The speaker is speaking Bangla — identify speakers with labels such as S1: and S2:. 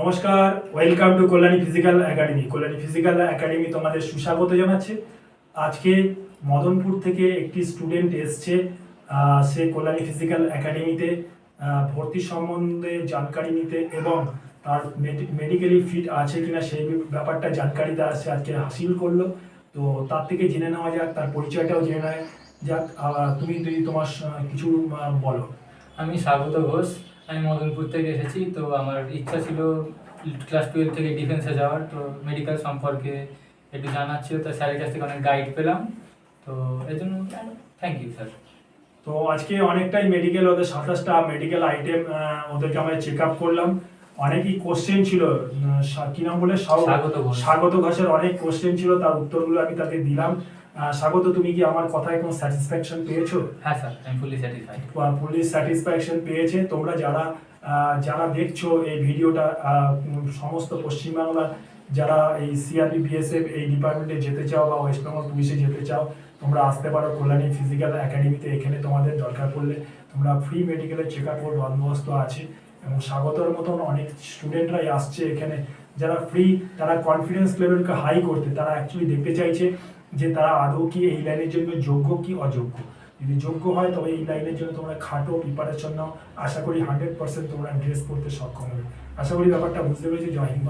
S1: নমস্কার welcome to Kalyani physical academy Kalyani physical academy তোমাদের সুস্বাগত জানাচ্ছে। আজকে মদনপুর থেকে একটি স্টুডেন্ট এসছে সে কল্যাণী ফিজিক্যাল একাডেমিতে ভর্তি সম্বন্ধে জানকারি নিতে এবং তার মেডিকেলি ফিট আছে কিনা সেই ব্যাপারটা জানকারি তার সে আজকে হাসিল করল। তো তার থেকে জেনে নেওয়া যাক, তার পরিচয়টাও জেনে নেয় যাক। তুমি যদি তোমার কিছু বলো।
S2: আমি স্বাগত ঘোষ। আমি মদনপুর থেকে এসেছি তো আমার ইচ্ছা ছিল ক্লাস টুয়েলভ থেকে ডিফেন্সে যাওয়ার তো মেডিকেল সম্পর্কে একটু জানার ছিল তো স্যারের কাছ থেকে অনেক গাইড পেলাম তো এই জন্য থ্যাংক ইউ স্যার
S1: তো আজকে অনেকটাই মেডিকেল ওদের সাতাশটা মেডিকেল আইটেম ওদেরকে আমরা চেক আপ করলাম। অনেকই কোশ্চেন ছিল কি নাম বলে?
S2: স্বাগত ঘোষ।
S1: স্বাগত ঘোষের অনেক কোশ্চেন ছিল তার উত্তরগুলো আমি তাকে দিলাম। স্বাগত তুমি কি আমার কথায় কোনো স্যাটিসফ্যাকশন পেয়েছ?
S2: হ্যাঁ স্যার আমি ফুলি স্যাটিসফাইড
S1: পুলিশ স্যাটিসফ্যাকশন পেয়েছে। তোমরা যারা যারা দেখছ এই ভিডিওটা সমস্ত পশ্চিমবাংলার যারা এই সিআরপি বিএসএফ এই ডিপার্টমেন্টে যেতে চাও বা ওয়েস্ট বেঙ্গল পুলিশে যেতে চাও তোমরা আসতে পারো কল্যাণী ফিজিক্যাল একাডেমিতে এখানে তোমাদের দরকার পড়লে তোমরা ফ্রি মেডিকেলের চেক আপের বন্দোবস্ত আছে। এবং স্বাগতর মতন অনেক স্টুডেন্টরাই আসছে এখানে। যারা ফ্রি তারা কনফিডেন্স লেভেলকে হাই করতে তারা অ্যাকচুয়ালি দেখতে চাইছে। যে তারা আদৌ কি এই লাইনের জন্য যোগ্য কি অযোগ্য? যদি যোগ্য হয়, তবে এই লাইনের জন্য তোমরা খাটো প্রিপারেশন নাও। আশা করি হান্ড্রেড পার্সেন্ট তোমরা ড্রেস পড়তে সক্ষম হবে। আশা করি ব্যাপারটা বুঝতে পেরেছি, জয় হিন্দ।